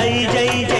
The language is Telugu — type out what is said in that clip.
జై జై జై